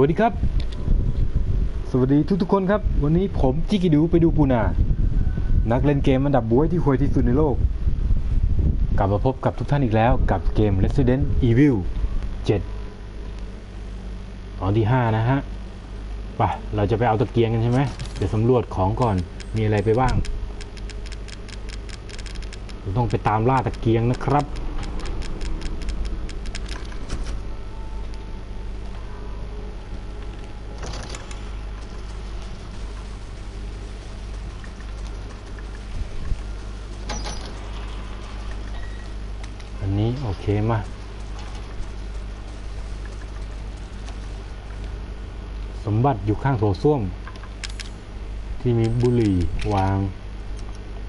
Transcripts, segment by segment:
วัสดีครับ สวัสดีทุกๆคนครับ วันนี้ผมจิกิดูไปดูปูนา นักเล่นเกมอันดับบวยที่ห่วยที่สุดในโลก กลับมาพบกับทุกท่านอีกแล้วกับเกม Resident Evil 7 ตอนที่ 5 นะฮะไปเราจะไปเอาตะเกียงกันใช่ไหมเดี๋ยวสำรวจของก่อนมีอะไรไปบ้าง ต้องไปตามล่าตะเกียงนะครับ อันนี้โอ เคมาสมบัติอยู่ข้างโถส้วม ที่มีบุหรี่วาง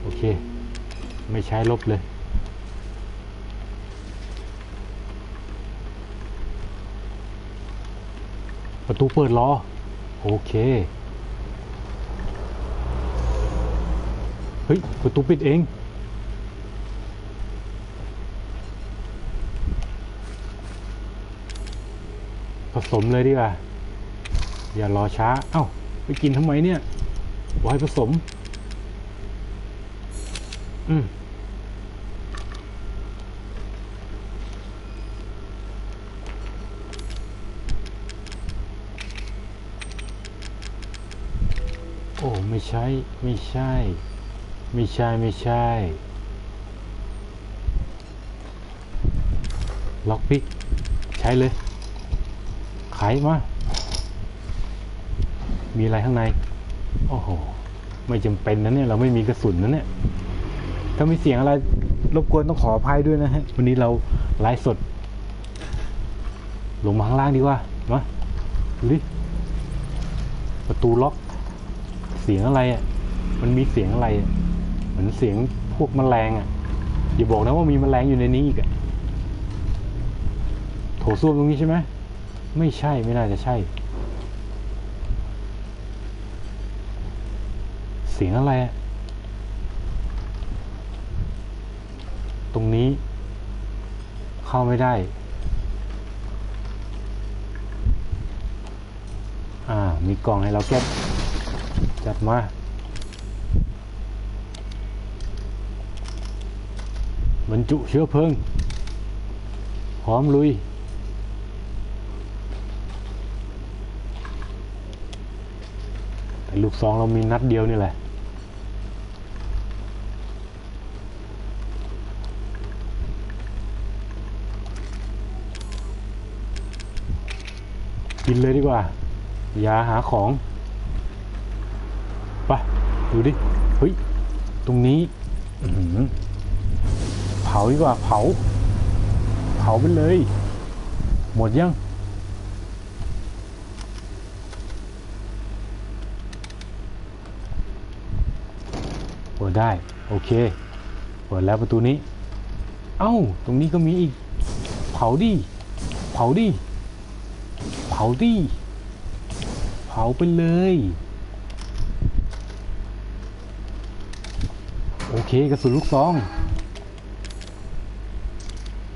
โอเค ไม่ใช้ลบเลย ประตูเปิดรอโอเค เฮ้ย ประตูปิดเอง สมเลยดีกว่า อย่ารอช้า เอ้า ไปกินทำไมเนี่ยบอกให้ผสม อืมโอ้ไม่ใช่ ไม่ใช่ ไม่ใช่ ไม่ใช่ ล็อกปิก ใช้เลย ไขมา มีอะไรข้างใน โอ้โห ไม่จำเป็นนะเนี่ย เราไม่มีกระสุนนะเนี่ย ถ้ามีเสียงอะไร รบกวนต้องขออภัยด้วยนะฮะ วันนี้เราไลฟ์สด ลงมาข้างล่างดีกว่า มาดูดิ ประตูล็อก เสียงอะไรอะ มันมีเสียงอะไรอะ เหมือนเสียงพวกแมลงอะ อย่าบอกนะว่ามีแมลงอยู่ในนี้อีกอะโถส้วมตรงนี้ใช่ไหม ไม่ใช่ไม่น่าจะใช่ เสียงอะไร ตรงนี้ เข้าไม่ได้ อ่า มีกล่องให้เราเก็บ จัดมาบรรจุเชื้อเพลิงพร้อมลุย แต่ ลูกซองเรามีนัดเดียวนี่แหละ กินเลยดีกว่า อย่าหาของไปดูดิ เฮ้ย ตรงนี้เผาดีกว่าเผา เผาไปเลย หมดยัง ดได้ โอเคเปิดแล้วประตูนี้ เอ้า ตรงนี้ก็มีอีก เผาดิ เผาดิ เผาดิ เผาไปเลย โอเคกระสุนลูกซอง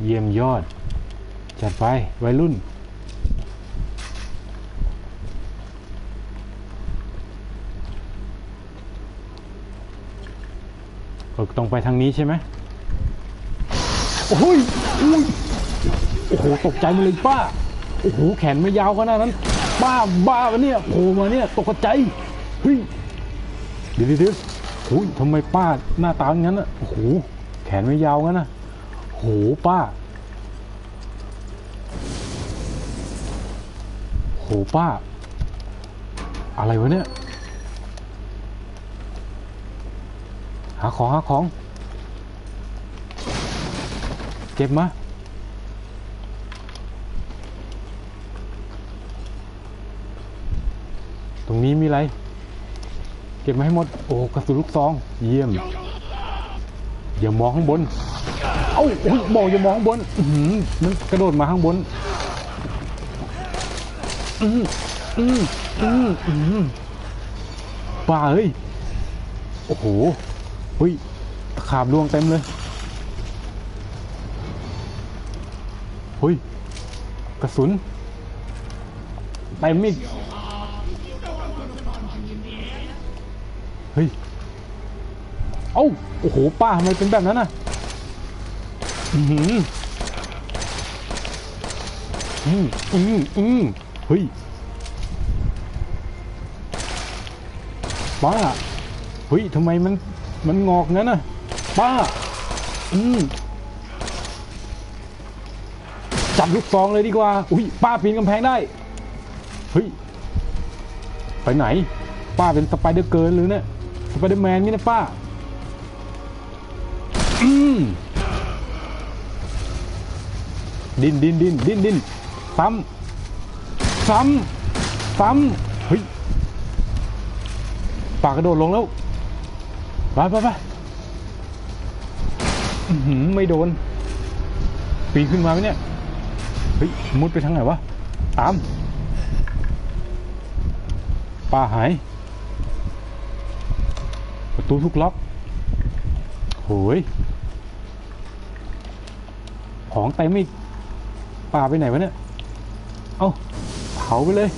เยี่ยมยอด จัดไปวัยรุ่น เออต้องไปทางนี้ใช่ไหมโอ้ยโอ้โห ตกใจมาเลยป้า โอ้โห แขนไม่ยาวขนาดนั้น ป้า บ้าวะเนี่ยโผล่มาเนี่ย ตกใจ เฮ้ยดี๋ยวเดี๋ยวเดี๋ยวโอ้ยทำไมป้าหน้าตาอย่างนั้นอะ โอ้โห แขนไม่ยาวงั้นนะโอ้โห ป้า โอ้โห ป้า อะไรวะเนี่ย หาของหาของ เก็บมาตรงนี้มีอะไร เก็บมาให้หมด โอ้กระสุนลูกซอง เยี่ยม อย่ามองข้างบน เอ้าโอ้ยบอกอย่ามองข้างบนมันกระโดดมาข้างบน อืมอืมอืมอืมป่าเฮ้ย โอ้โห เฮ้ยตะขาบล่วงเต็มเลยเฮ้ยกระสุนเต็มอีกเฮ้ยเอ้าโอ้โหป้าทำไมเป็นแบบนั้นน่ะอือหืออืมอืมอืมเฮ้ยป้าเฮ้ยทำไมมัน มันงอกงั้นน่ะป้า อืมจับลูกซองเลยดีกว่า อุ้ยป้าปีนกำแพงได้ เฮ้ย ไปไหน ป้าเป็นสไปเดอร์เกิร์ลหรือเนี่ย สไปเดอร์แมนนี่นะป้า อืมดินดินดินดินดินซ้ำซ้ำซ้ำเฮ้ยปากกระโดดลงแล้ว ไปไปไปไม่โดน ปีนขึ้นมาไหมเนี่ย เฮ้ย มุดไปทางไหนวะ ตามป้าหาย ประตูทุกล็อกโหย ของเต็มอีกป่าไปไหนวะเนี่ย เอาเผาไปเลย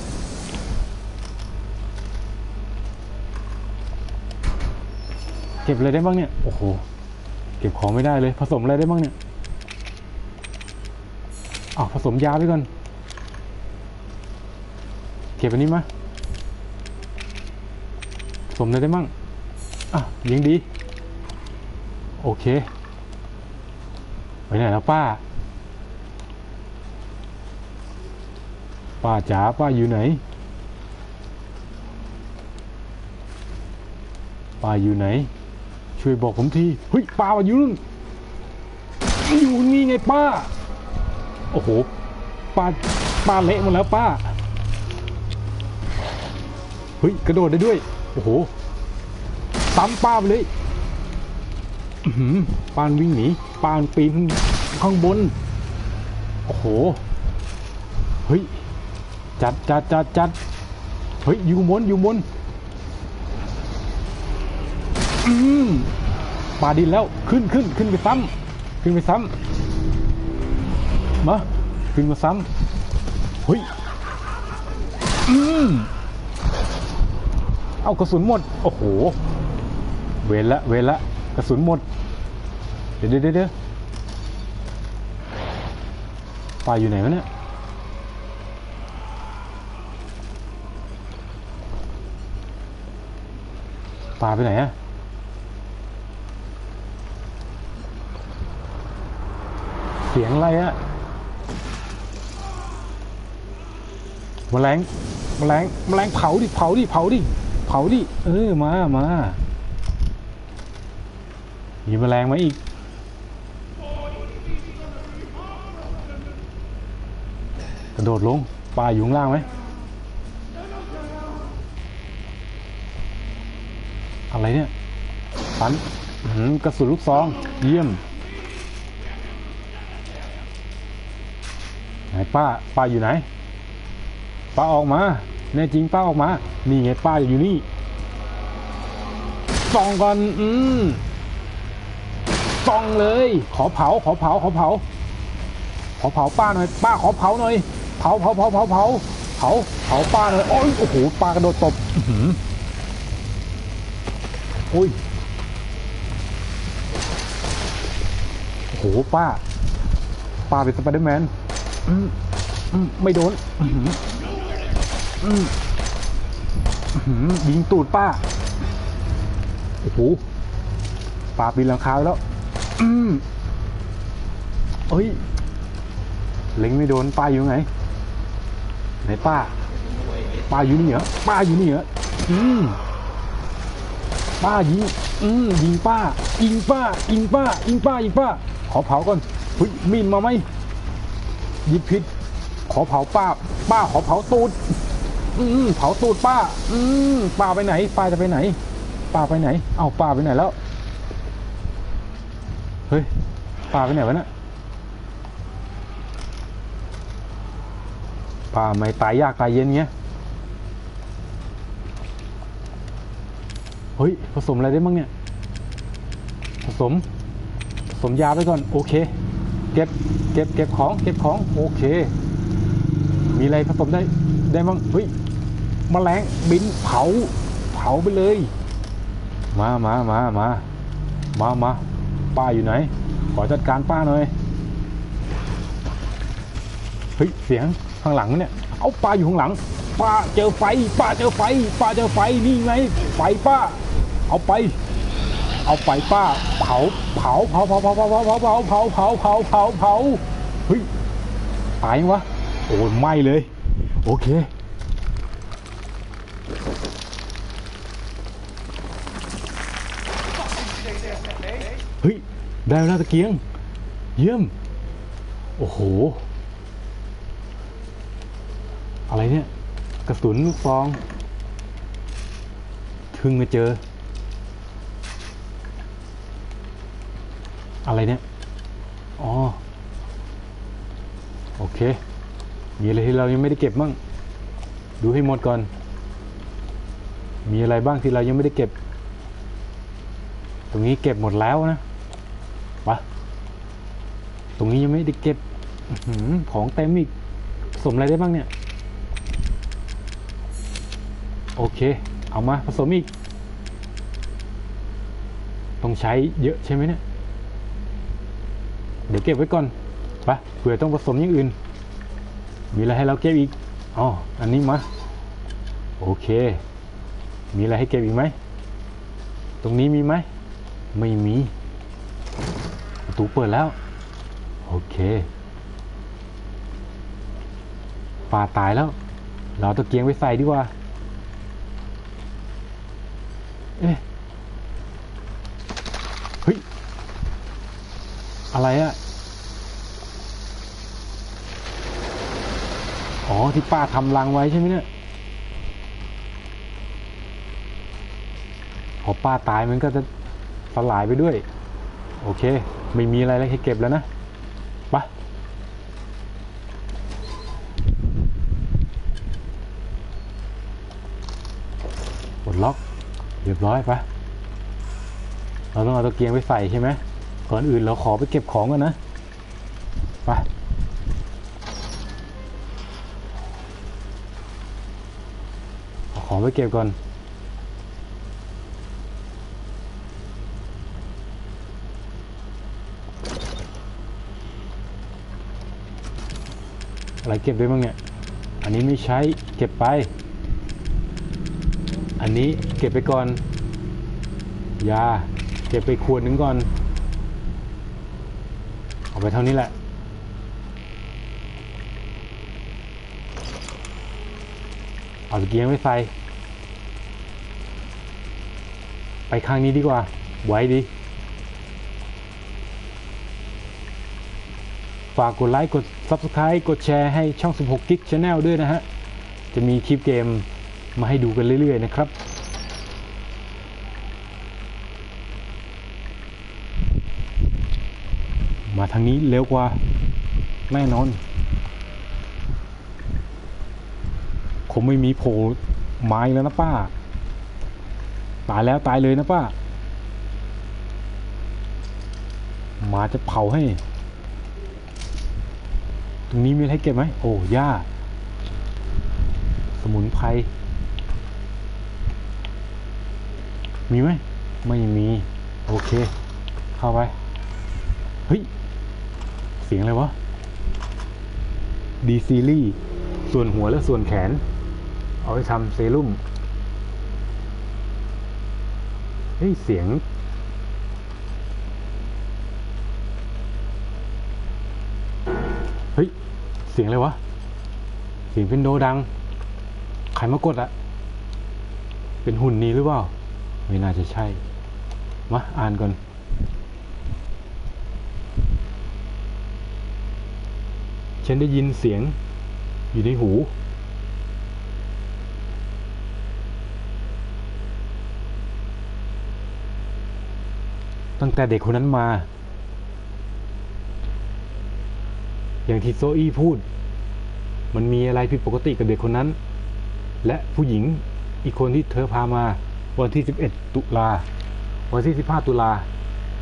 เก็บอะไรได้บ้างเนี่ย โอ้โห เก็บของไม่ได้เลย ผสมอะไรได้บ้างเนี่ยอ้าผสมยาไปก่อน เก็บอันนี้มาผสมอะไรได้บ้างอะยังดี โอเค ไปไหนแล้วป้า ป้าจ๋าป้าอยู่ไหนป้าอยู่ไหน ช่วยบอกผมทีเฮ้ยป้ามาอยู่นู่นอยู่นี่ไงป้า โอ้โหป้าป้าเละหมดแล้วป้าเฮ้ยกระโดดได้ด้วย โอ้โหซ้ำป้าไปเลยอื้อหือปานวิ่งหนีปานปีนข้างบน โอ้โหเฮ้ยจัดจัดจัดจัดเฮ้ยอยู่บนอยู่บน อืมปาดินแล้วขึ้นขึ้นขึ้นไปซ้ำขึ้นไปซ้ำมาขึ้นมาซ้ำเฮ้ยอืมเอากระสุนหมด โอ้โห เวรละ เวรละ กระสุนหมด เดี๋ยวเดี๋ยวเดี๋ยวปลาอยู่ไหนวะเนี่ย ปลาไปไหนอะ เสียงอะไรอะแมลงแมลงแมลงเผาดิเผาดิเผาดิเผาดิเออมามามีแมลงมาอีกกระโดดลงปลาอยู่ข้างล่างไหมอะไรเนี่ยปันกระสุนลูกซอง เยี่ยม ไหน ป้าป้าอยู่ไหน ป้าออกมา แน่จริงป้าออกมา นี่ไงป้าอยู่นี่ส่องก่อน อืมส่องเลย ขอเผา ขอเผา ขอเผา ขอเผาป้าหน่อย ป้าขอเผาหน่อย เผาเผาเผาเผาเผาเผาเผาป้าหน่อย โอ้ยโอ้โหป้ากระโดดตบอื้ออโอ้ยโอ้โหป้า ป้าเป็นสไปเดอร์แมน ไม่โดนยิงตูดป้า โอ้โหปลาปีนหลังคาแล้วเอ้ย เล็งไม่โดนป้าอยู่ไหนไหนป้า ป้าอยู่นี่เหรอ ป้าอยู่นี่เหรอ อืมป้ายิง อืมยิงป้า ยิงป้า ยิงป้า ยิงป้า ยิงป้า ขอเผาก่อนเฮ้ยมีดมาไหม ยิบผิดขอเผาป้า ป้าขอเผาตูด อืมเผาตูดป้า อืมป้าไปไหน ป้าจะไปไหน ป้าไปไหน เอาป้าไปไหนแล้ว เฮ้ย ป้าไปไหนวะเนี่ยป้าไม่ตายยากตายเย็นเงี้ย เฮ้ย ผสมอะไรได้บ้างเนี่ย ผสม ผสมยาไปก่อน โอเค เก็บเก็บเก็บของเก็บของโอเค มีอะไรผสมได้ได้บ้างเฮ้ยมแมลงบินเผา เผาไปเลย มามามามามามาป้าอยู่ไหน ขอจัดการป้าหน่อยเฮ้ยเสียงข้างหลังเนี่ยเอาป้าอยู่ข้างหลังป้าเจอไฟป้าเจอไฟป้าเจอไฟนี่ไงไฟป้า เอาไป เอาไปป้า เผา เผาเผาเผาเผาเผาเผาเผาเผาเผาเผาเผาเผาเผาเฮ้ยตายยังวะโอ้ยไหม้เลย โอเคเฮ้ยได้แล้วตะเกียง เยี่ยม โอ้โห อะไรเนี่ย กระสุนลูกซองเพิ่งมาเจอ อะไรเนี่ย อ๋อ โอเค มีอะไรที่เรายังไม่ได้เก็บบ้าง ดูให้หมดก่อน มีอะไรบ้างที่เรายังไม่ได้เก็บ ตรงนี้เก็บหมดแล้วนะปะตรงนี้ยังไม่ได้เก็บอของเต็มอีกผสมอะไรได้บ้างเนี่ย โอเค เอามาผสมอีก ต้องใช้เยอะใช่ไหมเนี่ย เก็บไว้ก่อนปะเผื่อต้องผสมอย่างอื่น มีอะไรให้เราเก็บอีกอ๋ออันนี้มาโอเค มีอะไรให้เก็บอีกไหมตรงนี้มีไหมไม่มีประตูเปิดแล้ว โอเคปลาตายแล้ว เราเอตะเกียงไว้ใส่ดีกว่า เอ๊ะเฮ้ย อะไรอะอ๋อ ที่ป้าทำรังไว้ใช่ไหมเนี่ย พอป้าตายมันก็จะสลายไปด้วย โอเค ไม่มีอะไรแล้วให้เก็บแล้วนะไปะปลดล็อก เรียบร้อยปะเราต้องเอาตะเกียงไปใส่ใช่ไหมก่อนอื่นเราขอไปเก็บของก่อนนะไป ของไปเก็บก่อน อะไรเก็บได้บ้างเนี่ย อันนี้ไม่ใช้เก็บไป อันนี้เก็บไปก่อน ยา เก็บไปขวดหนึ่งก่อน เอาไปเท่านี้แหละ เอาตะเกียงไว้ใส่ ไปข้างนี้ดีกว่า ไว้ดี ฝากกดไลค์ กด Subscribe กดแชร์ให้ช่อง 16กิก Channel ด้วยนะฮะ จะมีคลิปเกมมาให้ดูกันเรื่อย ๆ นะครับมาทางนี้เร็วกว่าแน่นอน คงไม่มีโผล่ไม้แล้วนะป้า ตายแล้วตายเลยนะป้าหมาจะเผาให้ ตรงนี้มีอะไรให้เก็บไหมโอ้หญ้า สมุนไพร มีไหม ไม่มี โอเค เข้าไป เฮ้ย เสียงอะไรวะ ดีซีรีส่วนหัวและส่วนแขน เอาไปทำเซรุ่มเฮ้ยเสียง เฮ้ย เสียงอะไรวะ เสียงเป็นโดดัง ใครมากดอะเป็นหุ่นนี้หรือเปล่า ไม่น่าจะใช่ มา อ่านก่อนฉันได้ยินเสียงอยู่ในหู ตั้งแต่เด็กคนนั้นมา อย่างที่โซอี้พูด มันมีอะไรผิดปกติกับเด็กคนนั้น และผู้หญิงอีกคนที่เธอพามาวันที่ 11 ตุลา วันที่ 15 ตุลา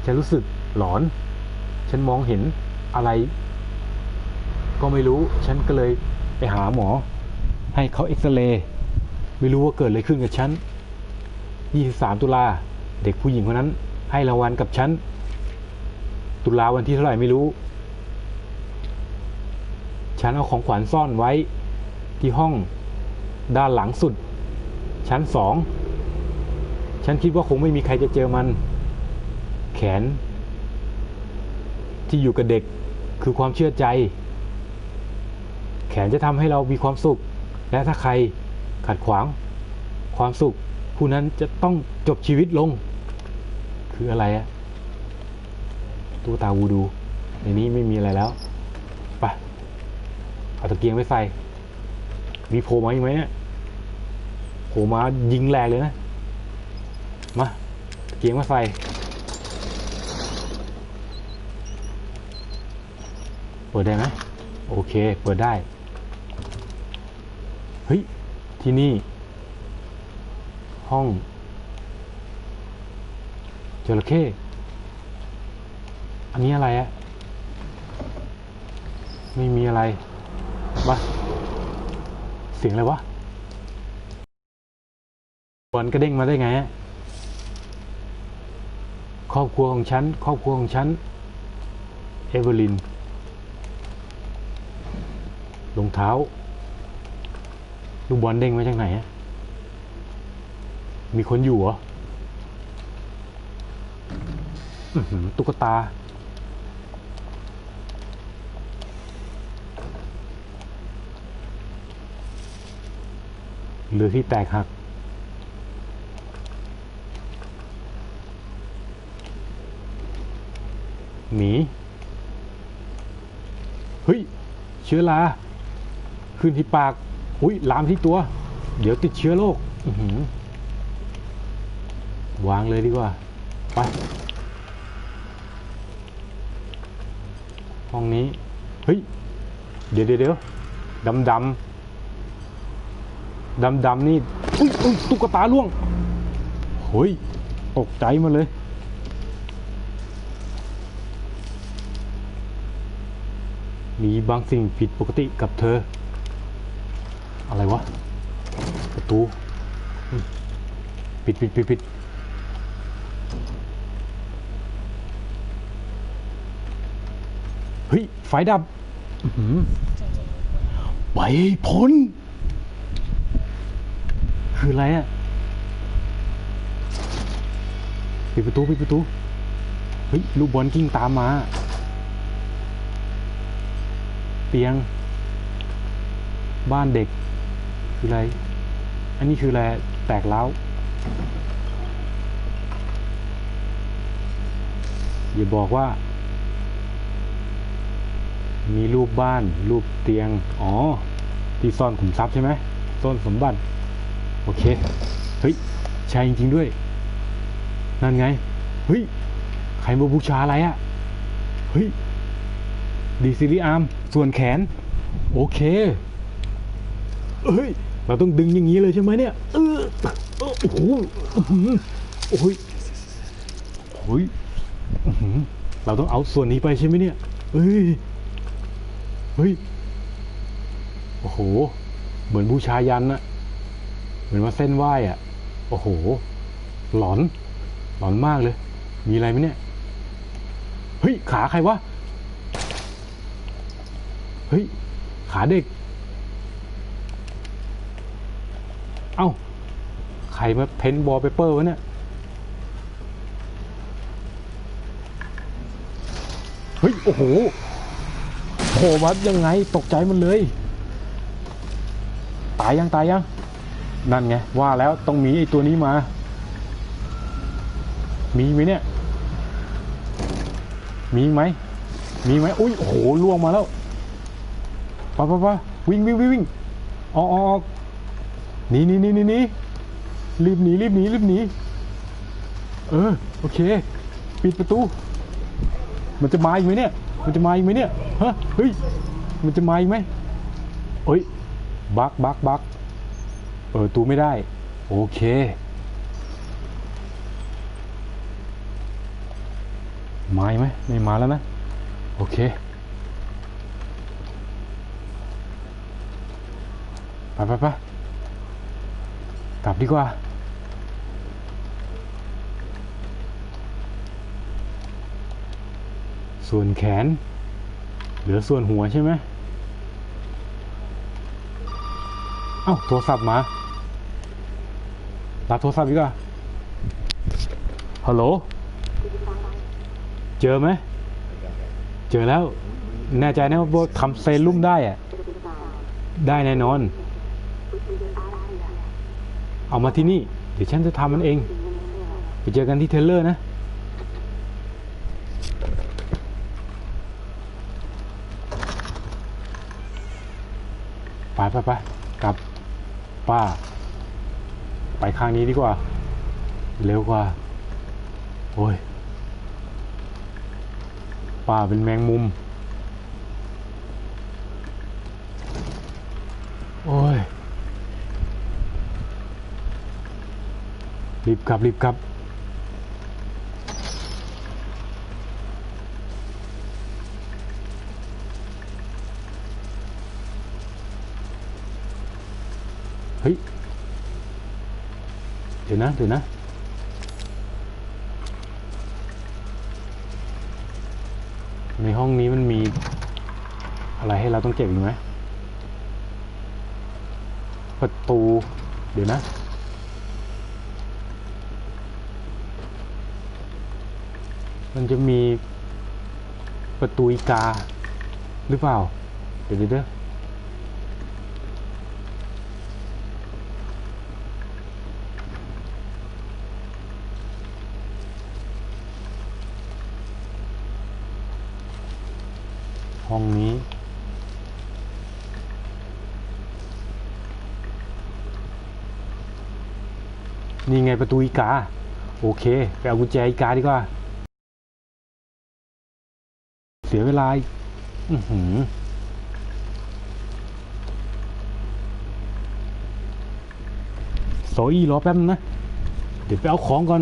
ฉันรู้สึกหลอน ฉันมองเห็นอะไร ก็ไม่รู้ ฉันก็เลยไปหาหมอ ให้เขาเอ็กซเรย์ ไม่รู้ว่าเกิดอะไรขึ้นกับฉัน 23 ตุลา เด็กผู้หญิงคนนั้น ให้รางวัลกับฉัน ตุลาวันที่เท่าไหร่ไม่รู้ ฉันเอาของขวัญซ่อนไว้ที่ห้องด้านหลังสุด ชั้นสอง ฉันคิดว่าคงไม่มีใครจะเจอมัน แขน ที่อยู่กับเด็กคือความเชื่อใจ แขนจะทำให้เรามีความสุข และถ้าใครขัดขวาง ความสุข ผู้นั้นจะต้องจบชีวิตลง คืออะไรอะตู้ตาวูดูในนี้ไม่มีอะไรแล้วไปเอาตะเกียงไปใส่ มีโผล่มาอีกไหมเนี่ยโผล่มายิงแรงเลยนะ มาตะเกียงมาใส่เปิดได้ไหมโอเค เปิดได้ เฮ้ย ที่นี่ ห้อง ระเข้อันนี้อะไรอะไม่มีอะไรมาเสียงอะไรวะบอลกระเด้งมาได้ไงครอบครัวของฉัน ครอบครัวของฉัน เอเวอร์ลินรองเท้า ลูกบอลเด้งมาจากไหนอะมีคนอยู่เหรอ ตุ๊กตา หรือที่แตกหักหมีเฮ้ย เชื้อราขึ้นที่ปาก อุ้ยลามที่ตัว เดี๋ยวติดเชื้อโรควางเลยดีกว่า ไป ห้องนี้ เฮ้ยเดี๋ยวเดี๋ยวเดี๋ยวดำดำดำดำนี่อุ้ยอุ้ยตุ๊กตาล่วงเฮ้ยตกใจมาเลย มีบางสิ่งผิดปกติกับเธอ อะไรวะ ประตู ปิดปิดปิดปิด เฮ้ย ไฟดับอื้อหือไปพ้น คืออะไรอะปิดประตูปิดประตู เฮ้ย ลูกบอลกิ้งตามมา เตียง บ้านเด็ก คืออะไร อันนี้คืออะไร แตกแล้วอย่าบอกว่า มีรูปบ้าน รูปเตียง อ๋อ ที่ซ่อนขุมทรัพย์ใช่ไหมซ่อนสมบัติ โอเค เฮ้ย ใช่จริง ๆ ด้วย นั่นไง เฮ้ย ใครมาบูชาอะไรอะ่ะ เฮ้ย ดีซิลิอาร์ม ส่วนแขน โอเค เฮ้ย เราต้องดึงอย่างนี้เลยใช่ไหมเนี่ย เออโอ้โหอื้อหือโอ้ยโอ้ยเราต้องเอาส่วนนี้ไปใช่ไหมเนี่ยเฮ้ย เฮ้ย โอ้โห เหมือนบูชายันอะเหมือนมาเส้นไหว้อะโอ้โห หลอน หลอนมากเลย มีอะไรไหมเนี่ย เฮ้ย ขาใครวะ เฮ้ย ขาเด็ก เอ้า ใครมาเพ้นบอลเปเปอร์วะเนี่ยเฮ้ย โอ้โห โผล่มายังไงตกใจมันเลย ตายยังตายยัง นั่นไง ว่าแล้วต้องมีไอ้ตัวนี้มา มีไหมเนี่ย มีไหม มีไหมอุ้ยโอ้โหล่วงมาแล้วปไปไปวิ่งวิ่งวิ่งวิ่งออกออกออกหนีหนีหนีหนีหนีรีบหนีรีบหนีรีบหนีเออโอเค ปิดประตู มันจะมาอีกไหมเนี่ย มันจะมาอีกไหมเนี่ยฮะเฮ้ยมันจะมาอีกไหมเฮ้ยบักบักบักเปิดตูไม่ได้ โอเค มาอีกไหมไม่มาแล้วนะ โอเค ไปไปไปกลับดีกว่า ส่วนแขน เหลือส่วนหัวใช่ไหมเอ้าโทรศัพท์มารับโทรศัพท์ดีกว่าฮัลโหล เจอไหม เจอแล้ว แน่ใจนะว่าทำเซรุ่มได้อะได้แน่นอน เอามาที่นี่ เดี๋ยวฉันจะทำมันเอง ไปเจอกันที่เทเลอร์นะ ไปไปไปกลับป้า ไปข้างนี้ดีกว่า เร็วกว่า โอ้ย ป้าเป็นแมงมุม โอ้ย รีบกลับรีบกลับ เฮ้ย เดี๋ยวนะ เดี๋ยวนะ ในห้องนี้มันมีอะไรให้เราต้องเก็บอีกไหมประตู เดี๋ยวนะมันจะมีประตูอีกาหรือเปล่า เดี๋ยวเดี๋ยวเดี๋ยวห้องนี้ นี่ไงประตูอีกา โอเค ไปเอากุญแจอีกาดีกว่า เสียเวลาอือหือโซอี้รอแป๊บนึงนะเดี๋ยวไปเอาของก่อน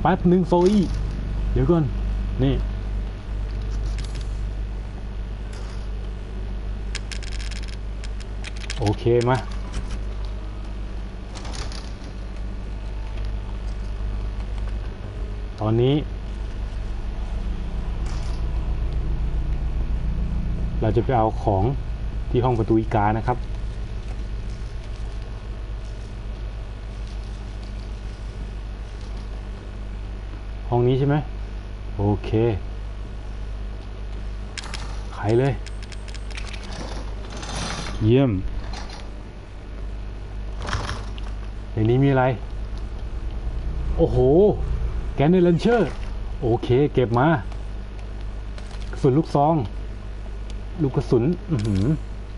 แป๊บหนึ่งโซอี้เดี๋ยวก่อน นี่โอเคมา ตอนนี้ เราจะไปเอาของที่ห้องประตูอีกานะครับ ห้องนี้ใช่ไหมโอเคไขเลย เยี่ยมในนี้มีอะไร โอ้โห แกนเนลันเชอร์ โอเค เก็บมากระสุนลูกซอง ลูกกระสุนอือหือ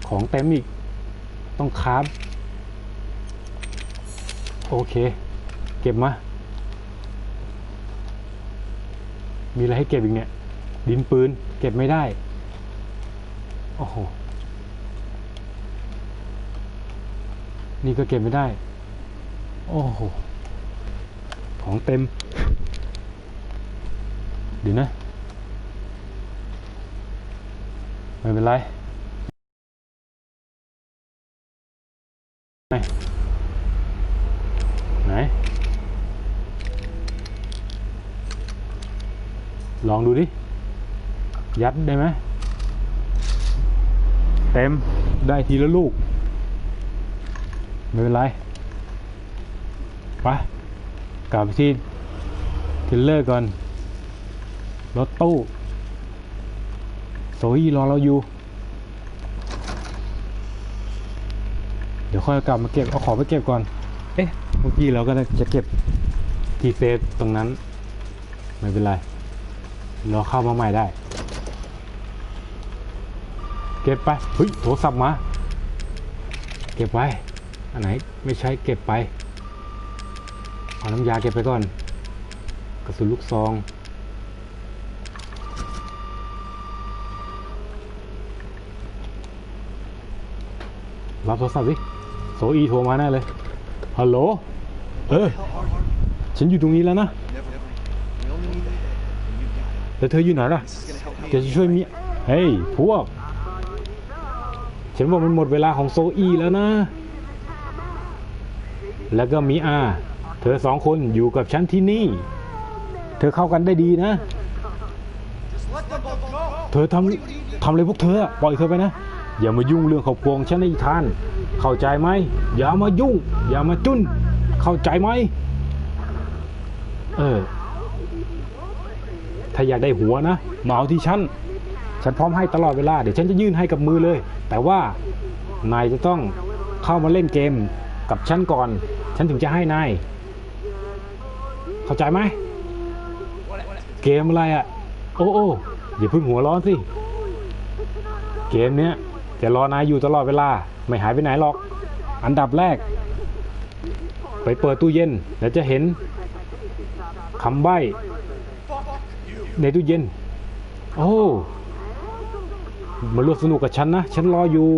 ของเต็มอีก ต้องคาบโอเค เก็บมา มีอะไรให้เก็บอีกเนี่ย ดินปืน เก็บไม่ได้ โอ้โห นี่ก็เก็บไม่ได้ โอ้โห ของเต็ม เดี๋ยวนะ ไม่เป็นไรไหนไหน ลองดูดิ ยัดได้ไหมเต็มได้ทีละลูก ไม่เป็นไรไปกลับไปที่เทรลเลอร์ก่อน รถตู้โซยี่รอเราอยู่ เดี๋ยวค่อยกลับมาเก็บ เอาของไปเก็บก่อน เอ๊ะ เมื่อกี้เราก็จะเก็บทีเซฟตรงนั้น ไม่เป็นไร เราเข้ามาใหม่ได้ เก็บไป เฮ้ย โทรศัพท์มา เก็บไว้ อันไหนไม่ใช้เก็บไป เอาน้ำยาเก็บไปก่อน กระสุนลูกซอง รับโทรศัพท์ดิโซอีโทรมาแน่เลย ฮัลโหล เออ ฉันอยู่ตรงนี้แล้วนะแล้วเธออยู่ไหนล่ะ This is gonna help me. แกจะช่วยมีเฮ้ย พวก ฉันว่ามันหมดเวลาของโซอีแล้วนะ แล้วก็มีอา เธอสองคนอยู่กับฉันที่นี่ เธอเข้ากันได้ดีนะ เธอทำทำอะไรพวกเธอ ปล่อยเธอไปนะ อย่ามายุ่งเรื่องครอบครัวของฉันในะอีทาน เข้าใจไหม อย่ามายุ่ง อย่ามาจุนเข้าใจไหม เออ ถ้าอยากได้หัวนะมาเอาที่ฉัน ฉันพร้อมให้ตลอดเวลา เดี๋ยวฉันจะยื่นให้กับมือเลย แต่ว่านายจะต้องเข้ามาเล่นเกมกับฉันก่อน ฉันถึงจะให้นาย เข้าใจไหม เกมอะไรอะ่ะ โอ้โอ้อย่าเพิ่งหัวร้อนสิ เกมเนี้ย จะรอนายอยู่ตลอดเวลา ไม่หายไปไหนหรอก อันดับแรก ไปเปิดตู้เย็นแล้วจะเห็นคำใบ้ในตู้เย็น โอ้มาร่วมสนุกกับฉันนะ ฉันรออยู่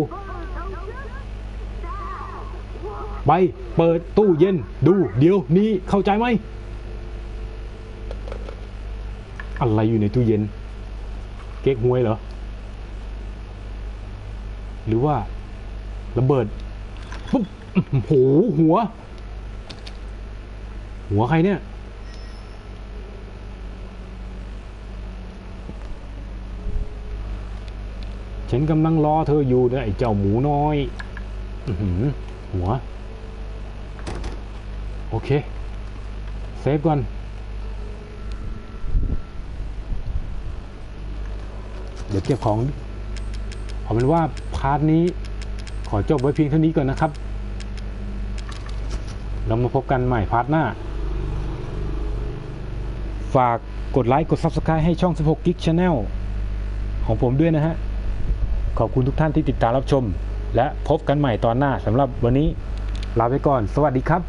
ไปเปิดตู้เย็นดู เดี๋ยวนี้เข้าใจไหม อะไรอยู่ในตู้เย็น เก๊กฮวยเหรอ หรือว่าระเบิดปุ๊บโอ้โหหัว หัวใครเนี่ย ฉันกำลังรอเธออยู่นะไอ้เจ้าหมูน้อยอห,หัว โอเค เซฟก่อนเดี๋ยวเก็บของเอาเป็นว่า พาร์ทนี้ขอจบไว้เพียงเท่านี้ก่อนนะครับ เรามาพบกันใหม่พาร์ทหน้า ฝากกดไลค์กด Subscribe ให้ช่อง 16 Geek Channel ของผมด้วยนะฮะ ขอบคุณทุกท่านที่ติดตามรับชม และพบกันใหม่ตอนหน้าสำหรับวันนี้ลาไปก่อน สวัสดีครับ